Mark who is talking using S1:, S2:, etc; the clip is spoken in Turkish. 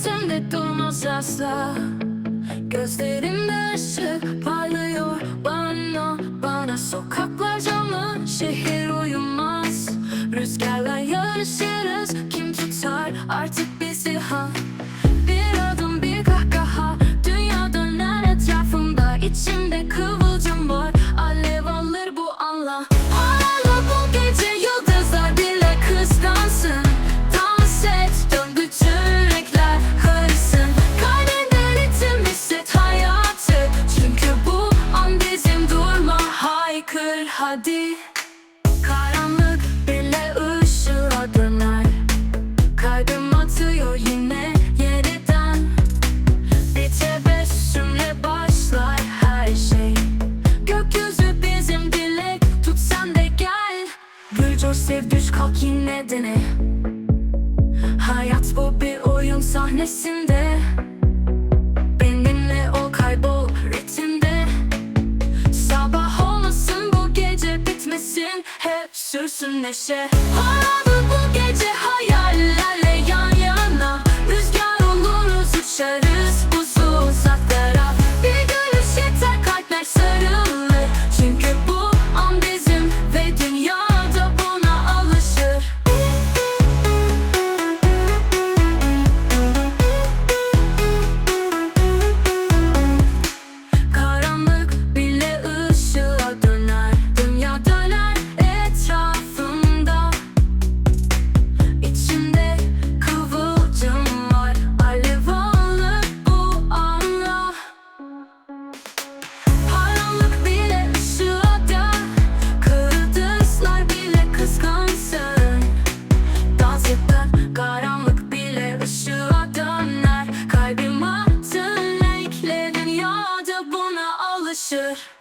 S1: Sesimde durmaz asla. Gözlerimde ışık parlıyor. Bana Bana sokaklar canlı şehir uyumaz. Rüzgarla yarışırız kim tutar artık bizi ha? Bir adım bir kahkaha. Dünya döner etrafımda içimde kıvılcım hadi. Karanlık bile ışığa döner. Kalbim atıyor yine yeniden. Bir tebessümle başlar her şey. Gökyüzü bizim dilek tut sen de gel. Gülcür sev düş kalk yine dene. Hayat bu bir oyun sahnesinde Hep sürsün neşe. Hayatı bu gece hayallerle Dünyada buna alışır.